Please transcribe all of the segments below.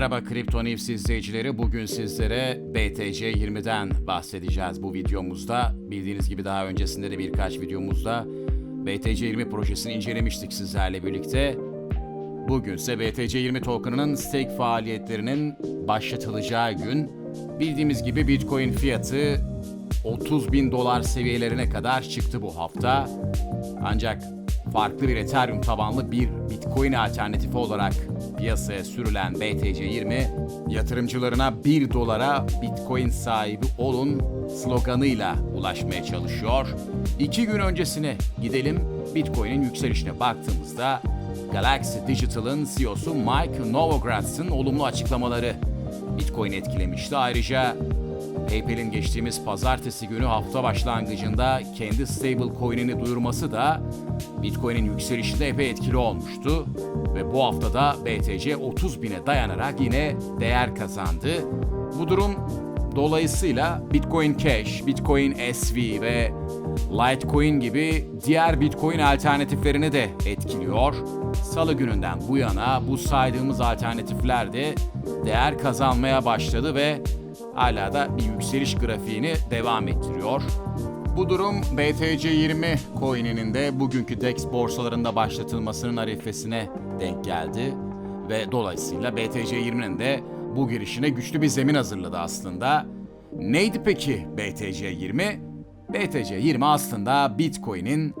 Merhaba Kripto News izleyicileri. Bugün sizlere BTC20'den bahsedeceğiz bu videomuzda. Bildiğiniz gibi daha öncesinde de birkaç videomuzda BTC20 projesini incelemiştik sizlerle birlikte. Bugün ise BTC20 token'ının stake faaliyetlerinin başlatılacağı gün. Bildiğimiz gibi Bitcoin fiyatı 30 bin dolar seviyelerine kadar çıktı bu hafta. Ancak farklı bir Ethereum tabanlı bir Bitcoin alternatifi olarak piyasaya sürülen BTC20 yatırımcılarına 1 dolara Bitcoin sahibi olun sloganıyla ulaşmaya çalışıyor. İki gün öncesine gidelim Bitcoin'in yükselişine baktığımızda Galaxy Digital'ın CEO'su Mike Novogratz'ın olumlu açıklamaları Bitcoin etkilemişti. Ayrıca PayPal'in geçtiğimiz pazartesi günü hafta başlangıcında kendi stablecoin'ini duyurması da Bitcoin'in yükselişinde epey etkili olmuştu. Ve bu haftada BTC 30 bine dayanarak yine değer kazandı. Bu durum dolayısıyla Bitcoin Cash, Bitcoin SV ve Litecoin gibi diğer Bitcoin alternatiflerini de etkiliyor. Salı gününden bu yana bu saydığımız alternatifler de değer kazanmaya başladı ve hala da bir yükseliş grafiğini devam ettiriyor. Bu durum BTC20 coin'inin de bugünkü DEX borsalarında başlatılmasının arifesine denk geldi ve dolayısıyla BTC20'nin de bu girişine güçlü bir zemin hazırladı aslında. Neydi peki BTC20? BTC20 aslında Bitcoin'in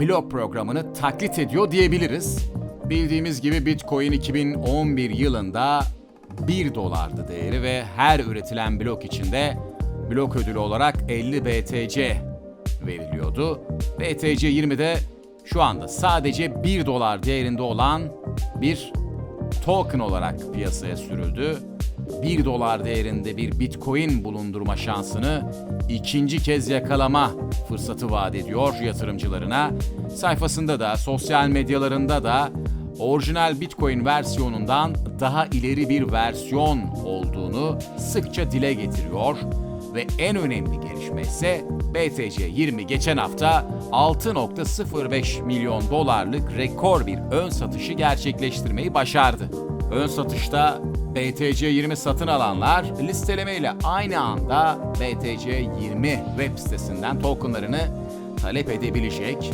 blok programını taklit ediyor diyebiliriz. Bildiğimiz gibi Bitcoin 2011 yılında 1 dolardı değeri ve her üretilen blok içinde blok ödülü olarak 50 BTC veriliyordu. BTC 20'de şu anda sadece 1 dolar değerinde olan bir token olarak piyasaya sürüldü. 1 dolar değerinde bir bitcoin bulundurma şansını ikinci kez yakalama fırsatı vaat ediyor yatırımcılarına. Sayfasında da sosyal medyalarında da orijinal Bitcoin versiyonundan daha ileri bir versiyon olduğunu sıkça dile getiriyor ve en önemli gelişme ise BTC 20 geçen hafta 6.05 milyon dolarlık rekor bir ön satışı gerçekleştirmeyi başardı. Ön satışta BTC 20 satın alanlar listeleme ile aynı anda BTC 20 web sitesinden tokenlarını talep edebilecek.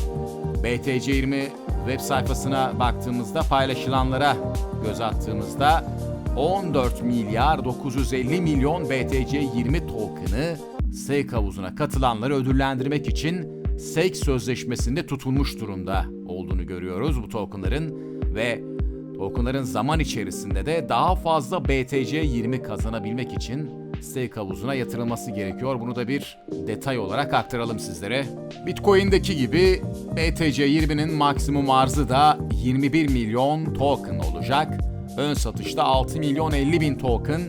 BTC 20 web sayfasına baktığımızda paylaşılanlara göz attığımızda 14 milyar 950 milyon BTC 20 token'ı SEC havuzuna katılanları ödüllendirmek için SEC sözleşmesinde tutulmuş durumda olduğunu görüyoruz bu tokenların ve tokenların zaman içerisinde de daha fazla BTC 20 kazanabilmek için stake havuzuna yatırılması gerekiyor. Bunu da bir detay olarak aktaralım sizlere. Bitcoin'deki gibi BTC 20'nin maksimum arzı da 21 milyon token olacak. Ön satışta 6 milyon 50 bin token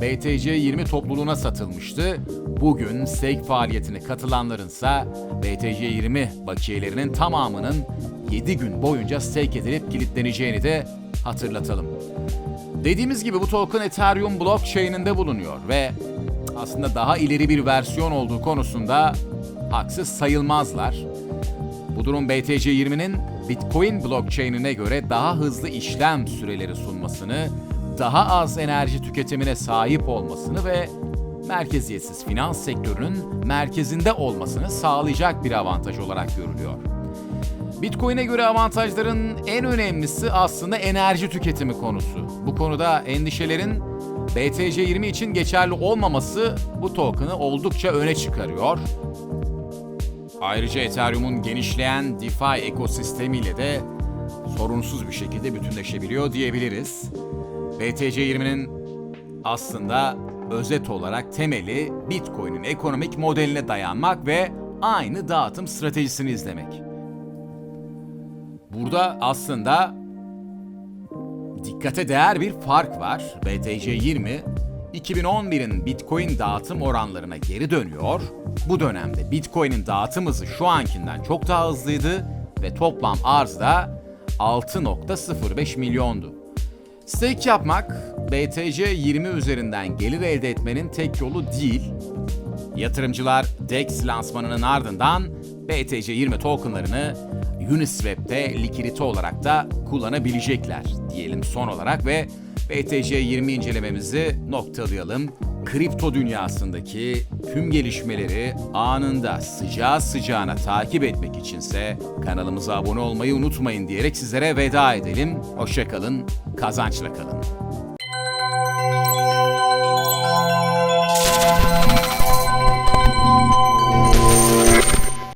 BTC 20 topluluğuna satılmıştı. Bugün stake faaliyetine katılanlarınsa BTC 20 bakiyelerinin tamamının 7 gün boyunca stake edilip kilitleneceğini de hatırlatalım. Dediğimiz gibi bu token Ethereum blockchain'inde bulunuyor ve aslında daha ileri bir versiyon olduğu konusunda haksız sayılmazlar. Bu durum BTC20'nin Bitcoin blockchain'ine göre daha hızlı işlem süreleri sunmasını, daha az enerji tüketimine sahip olmasını ve merkeziyetsiz finans sektörünün merkezinde olmasını sağlayacak bir avantaj olarak görülüyor. Bitcoin'e göre avantajların en önemlisi aslında enerji tüketimi konusu. Bu konuda endişelerin BTC20 için geçerli olmaması bu token'ı oldukça öne çıkarıyor. Ayrıca Ethereum'un genişleyen DeFi ekosistemiyle de sorunsuz bir şekilde bütünleşebiliyor diyebiliriz. BTC20'nin aslında özet olarak temeli Bitcoin'in ekonomik modeline dayanmak ve aynı dağıtım stratejisini izlemek. Burada aslında dikkate değer bir fark var. BTC20 2011'in Bitcoin dağıtım oranlarına geri dönüyor. Bu dönemde Bitcoin'in dağıtım hızı şu ankinden çok daha hızlıydı ve toplam arz da 6.05 milyondu. Stake yapmak BTC20 üzerinden gelir elde etmenin tek yolu değil. Yatırımcılar DEX lansmanının ardından BTC20 tokenlarını Uniswap'te likidite olarak da kullanabilecekler diyelim son olarak ve BTC 20 incelememizi noktalayalım. Kripto dünyasındaki tüm gelişmeleri anında sıcağı sıcağına takip etmek içinse kanalımıza abone olmayı unutmayın diyerek sizlere veda edelim. Hoşçakalın, kazançla kalın.